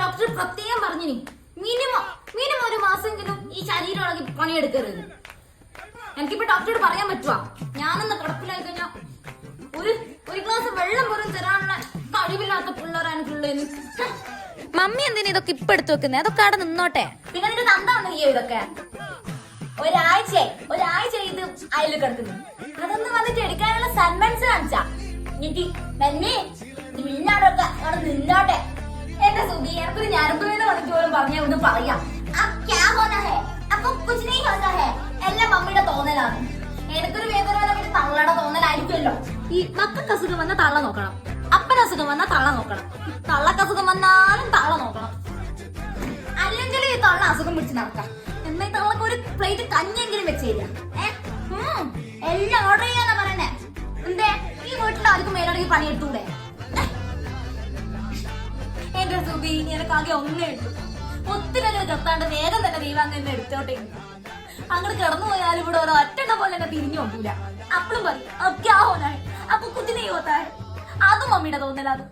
Doctor പ്രത്യേകം പറഞ്ഞിനി. Minimum minimum ഒരു മാസമെങ്കിലും ഈ ശരീരം ഇളകി പണിയെടുക്കരുത്. എനിക്കിപ്പോ ഡോക്ടറോട് പറയാൻ പറ്റുവാ. ഞാനൊന്ന് കിടപ്പിലായി കഴിഞ്ഞാ ഒരു ഒരു ഗ്ലാസ് വെള്ളം പോലും തരാനുള്ള കഴിവില്ലാത്ത പിള്ളേരാണ് മമ്മി എന്തിനാ ഇതൊക്കെ ഇപ്പൊ എടുത്തു വെക്കുന്നേ? അതൊക്കെ അവിടെ നിന്നോട്ടെ. പിന്നെ നിന്റെ തന്താണ് ഈ ഇതൊക്കെ? ഒരാഴ്ച ഒരാഴ്ച ഇത് അയൽ കിടക്കുന്നു. അതൊന്നും വന്നിട്ട് എടുക്കാനുള്ള സന്മൻസ് കാണിച്ചാ. എനിക്ക് നന്ദി നിന്നാടൊക്കെ പറഞ്ഞ പറയാം. അപ്പൊ കുച്ച് നീ ഹോനാ ഹേ എല്ലാം മമ്മിയുടെ തോന്നലാണ്. എനിക്കൊരു വേദന വന്ന പിന്നെ തള്ളയുടെ തോന്നലായിരിക്കുമല്ലോ. ഈ മക്കൾക്ക് അസുഖം വന്ന തള്ള നോക്കണം. അസുഖം വന്ന തള്ള നോക്കണം. തള്ളക്കസുഖം വന്നാലും തള്ള നോക്കണം. അല്ലെങ്കിൽ ഈ തള്ള അസുഖം പിടിച്ച് നടക്കാം. എന്നാ ഈ തള്ളക്ക് ഒരു പ്ലേറ്റ് കഞ്ഞെങ്കിലും ഏ? എല്ലാം ഓർഡർ ചെയ്യാനാ പറയണേ. എന്തേ? ഈ വീട്ടിൽ ആർക്കും മേലോടേക്ക് പണിയെടുത്തൂടെ? എന്റെ സുബി നിനക്കാകെ ഒന്നേ ഉള്ളൂ. ഒത്തിരി അങ്ങനെ കത്താണ്ട് വേഗം തന്നെ ദൈവം എന്നെ എടുത്തോട്ടെ അങ്ങോട്ട് കിടന്നു പോയാലും ഇവിടെ ഓരോ ഒറ്റ പോലെ തന്നെ തിരിഞ്ഞു നോക്കൂല അപ്പളും പറയും "അബ്ക്യാ ഹോനാ ഹൈ? അപ്പൊ കുത്തിനെ ഹോത്താ ഹൈ?" അതും മമ്മിയുടെ തോന്നലാത്